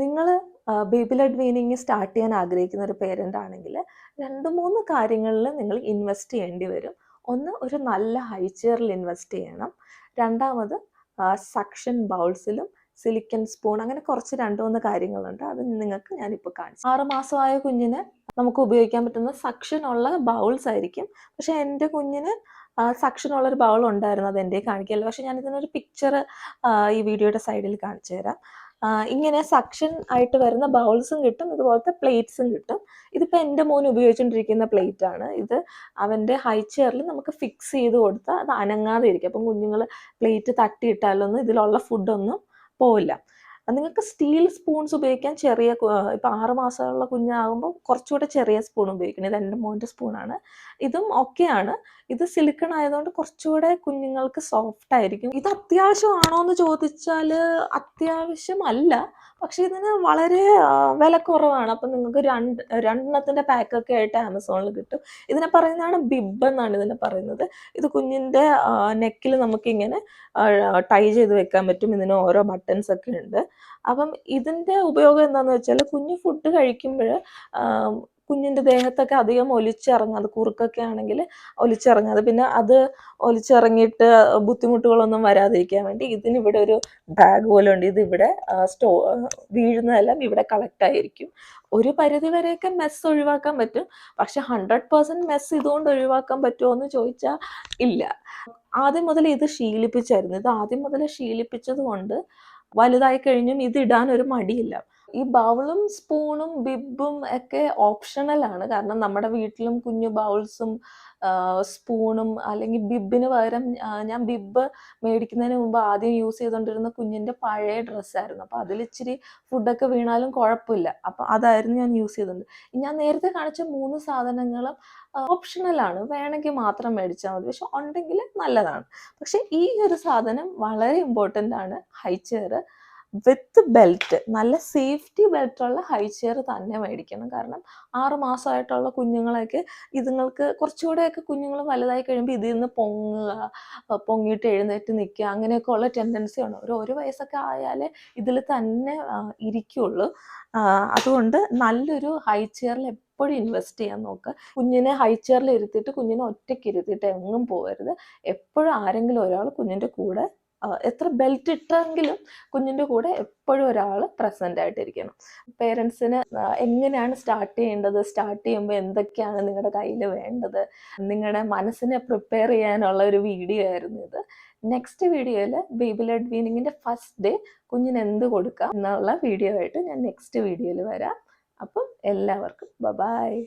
നിങ്ങൾ baby ലഡ് weaning start ചെയ്യാൻ ആഗ്രഹിക്കുന്ന ഒരു പേരന്റ് ആണെങ്കിൽ രണ്ട് മൂന്ന് കാര്യങ്ങളിൽ നിങ്ങൾ ഇൻവെസ്റ്റ് ചെയ്യേണ്ടി വരും. ഒന്ന് ഒരു നല്ല ഹൈചെയറിൽ ഇൻവെസ്റ്റ് ചെയ്യണം. രണ്ടാമത് സക്ഷൻ ബൗൾസിലും സിലിക്കൺ സ്പൂൺ അങ്ങനെ കുറച്ച് രണ്ട് മൂന്ന് കാര്യങ്ങളുണ്ട്. അത് നിങ്ങൾക്ക് ഞാനിപ്പോൾ കാണിച്ചു ആറ് മാസമായ കുഞ്ഞിന് നമുക്ക് ഉപയോഗിക്കാൻ പറ്റുന്ന സക്ഷൻ ഉള്ള ബൗൾസ് ആയിരിക്കും. പക്ഷേ എന്റെ കുഞ്ഞിന് സക്ഷൻ ഉള്ള ഒരു ബൗൾ ഉണ്ടായിരുന്നു അത് എന്റെ കാണിക്കില്ല പക്ഷെ ഞാൻ ഇതിനൊരു പിക്ചർ ഈ വീഡിയോയുടെ സൈഡിൽ കാണിച്ചു തരാം. ഇങ്ങനെ സക്ഷൻ ആയിട്ട് വരുന്ന ബൗൾസും കിട്ടും ഇതുപോലത്തെ പ്ലേറ്റ്സും കിട്ടും. ഇതിപ്പോൾ എന്റെ മോൻ ഉപയോഗിച്ചുകൊണ്ടിരിക്കുന്ന പ്ലേറ്റ് ആണ്. ഇത് അവന്റെ ഹൈ ചെയറിൽ നമുക്ക് ഫിക്സ് ചെയ്ത് കൊടുത്താൽ അത് അനങ്ങാതെ ഇരിക്കും. അപ്പം കുഞ്ഞുങ്ങൾ പ്ലേറ്റ് തട്ടിയിട്ടാലൊന്നും ഇതിലുള്ള ഫുഡൊന്നും പോവില്ല. നിങ്ങൾക്ക് സ്റ്റീൽ സ്പൂൺസ് ഉപയോഗിക്കാൻ ചെറിയ ഇപ്പം ആറ് മാസമുള്ള കുഞ്ഞാകുമ്പോൾ കുറച്ചുകൂടെ ചെറിയ സ്പൂൺ ഉപയോഗിക്കണം. ഇത് എന്റെ മോന്റെ സ്പൂണാണ് ഇതും ഓക്കെയാണ് ഇത് സിലിക്കൺ ആയതുകൊണ്ട് കുറച്ചുകൂടെ കുഞ്ഞുങ്ങൾക്ക് സോഫ്റ്റ് ആയിരിക്കും. ഇത് അത്യാവശ്യമാണോ എന്ന് ചോദിച്ചാൽ അത്യാവശ്യമല്ല. പക്ഷെ ഇതിന് വളരെ വില കുറവാണ് അപ്പം നിങ്ങൾക്ക് രണ്ട് രണ്ടെണ്ണത്തിന്റെ പാക്കൊക്കെ ആയിട്ട് ആമസോണിൽ കിട്ടും. ഇതിനെ പറയുന്നതാണ് ബിബ് എന്നാണ് ഇതിനെ പറയുന്നത്. ഇത് കുഞ്ഞിന്റെ നെക്കിൽ നമുക്കിങ്ങനെ ടൈ ചെയ്ത് വെക്കാൻ പറ്റും. ഇതിന് ഓരോ ബട്ടൺസ് ഒക്കെ ഉണ്ട്. അപ്പം ഇതിന്റെ ഉപയോഗം എന്താണെന്ന് വെച്ചാൽ കുഞ്ഞ് ഫുഡ് കഴിക്കുമ്പോൾ കുഞ്ഞിന്റെ ദേഹത്തൊക്കെ അധികം ഒലിച്ചിറങ്ങാതെ കുറുക്കൊക്കെ ആണെങ്കിൽ ഒലിച്ചിറങ്ങാതെ പിന്നെ അത് ഒലിച്ചിറങ്ങിയിട്ട് ബുദ്ധിമുട്ടുകളൊന്നും വരാതിരിക്കാൻ വേണ്ടി ഇതിനിവിടെ ഒരു ബാഗ് പോലെ ഉണ്ട്. ഇതിവിടെ സ്റ്റോ വീഴുന്നതെല്ലാം ഇവിടെ കളക്ട് ആയിരിക്കും. ഒരു പരിധി വരെയൊക്കെ മെസ്സ് ഒഴിവാക്കാൻ പറ്റും. പക്ഷെ ഹൺഡ്രഡ് പേഴ്സന്റ് മെസ്സ് ഇതുകൊണ്ട് ഒഴിവാക്കാൻ പറ്റുമോ എന്ന് ചോദിച്ചാൽ ഇല്ല. ആദ്യം മുതൽ ഇത് ശീലിപ്പിച്ചായിരുന്നു. ഇത് ആദ്യം മുതൽ ശീലിപ്പിച്ചത് കൊണ്ട് വലുതായി കഴിഞ്ഞും ഇത് ഇടാൻ ഒരു മടിയില്ല. ഈ ബൗളും സ്പൂണും ബിബും ഒക്കെ ഓപ്ഷണൽ ആണ്. കാരണം നമ്മുടെ വീട്ടിലും കുഞ്ഞു ബൗൾസും സ്പൂണും അല്ലെങ്കിൽ ബിബിന് പകരം ഞാൻ ബിബ് മേടിക്കുന്നതിന് മുമ്പ് ആദ്യം യൂസ് ചെയ്തുകൊണ്ടിരുന്ന കുഞ്ഞിന്റെ പഴയ ഡ്രസ്സായിരുന്നു അപ്പോൾ അതിൽ ഇച്ചിരി ഫുഡൊക്കെ വീണാലും കുഴപ്പമില്ല അപ്പോൾ അതായിരുന്നു ഞാൻ യൂസ് ചെയ്തിട്ടുണ്ട് ഞാൻ നേരത്തെ കാണിച്ച മൂന്ന് സാധനങ്ങളും ഓപ്ഷണലാണ് വേണമെങ്കിൽ മാത്രം മേടിച്ചാൽ മതി. പക്ഷെ ഉണ്ടെങ്കിൽ നല്ലതാണ്. പക്ഷെ ഈ ഒരു സാധനം വളരെ ഇമ്പോർട്ടന്റ് ആണ്. ഹൈ ചെയർ വിത്ത് ബെൽറ്റ് നല്ല സേഫ്റ്റി ബെൽറ്റുള്ള ഹൈ ചെയർ തന്നെ മേടിക്കണം. കാരണം ആറ് മാസമായിട്ടുള്ള കുഞ്ഞുങ്ങളെയൊക്കെ ഇതുങ്ങൾക്ക് കുറച്ചുകൂടെയൊക്കെ കുഞ്ഞുങ്ങൾ വലുതായി കഴിയുമ്പോൾ ഇതിൽ നിന്ന് പൊങ്ങുക പൊങ്ങിയിട്ട് എഴുന്നേറ്റ് നിൽക്കുക അങ്ങനെയൊക്കെ ഉള്ള ടെൻഡൻസി ഉണ്ട് ഒരു ഒരു വയസ്സൊക്കെ ആയാലേ ഇതിൽ തന്നെ ഇരിക്കുള്ളൂ. അതുകൊണ്ട് നല്ലൊരു ഹൈ ചെയറിൽ എപ്പോഴും ഇൻവെസ്റ്റ് ചെയ്യാൻ നോക്കുക. കുഞ്ഞിനെ ഹൈ ചെയറിൽ ഇരുത്തിയിട്ട് കുഞ്ഞിനെ ഒറ്റയ്ക്ക് ഇരുത്തിയിട്ട് എങ്ങും പോകരുത്. എപ്പോഴും ആരെങ്കിലും ഒരാൾ കുഞ്ഞിന്റെ കൂടെ എത്ര ബെൽറ്റ് ഇട്ടെങ്കിലും കുഞ്ഞിന്റെ കൂടെ എപ്പോഴും ഒരാൾ പ്രസന്റ് ആയിട്ടിരിക്കണം. പേരൻസിന് എങ്ങനെയാണ് സ്റ്റാർട്ട് ചെയ്യേണ്ടത്? സ്റ്റാർട്ട് ചെയ്യുമ്പോൾ എന്തൊക്കെയാണ് നിങ്ങളുടെ കയ്യിൽ വേണ്ടത്? നിങ്ങളുടെ മനസ്സിനെ പ്രിപ്പയർ ചെയ്യാനുള്ള ഒരു വീഡിയോ ആയിരുന്നു ഇത്. നെക്സ്റ്റ് വീഡിയോയിൽ ബേബി ലെഡ് വീനിങ്ങിന്റെ ഫസ്റ്റ് ഡേ കുഞ്ഞിന് എന്ത് കൊടുക്കാം എന്നുള്ള വീഡിയോ ആയിട്ട് ഞാൻ നെക്സ്റ്റ് വീഡിയോയിൽ വരാം. അപ്പം എല്ലാവർക്കും ബബായ് ബായ്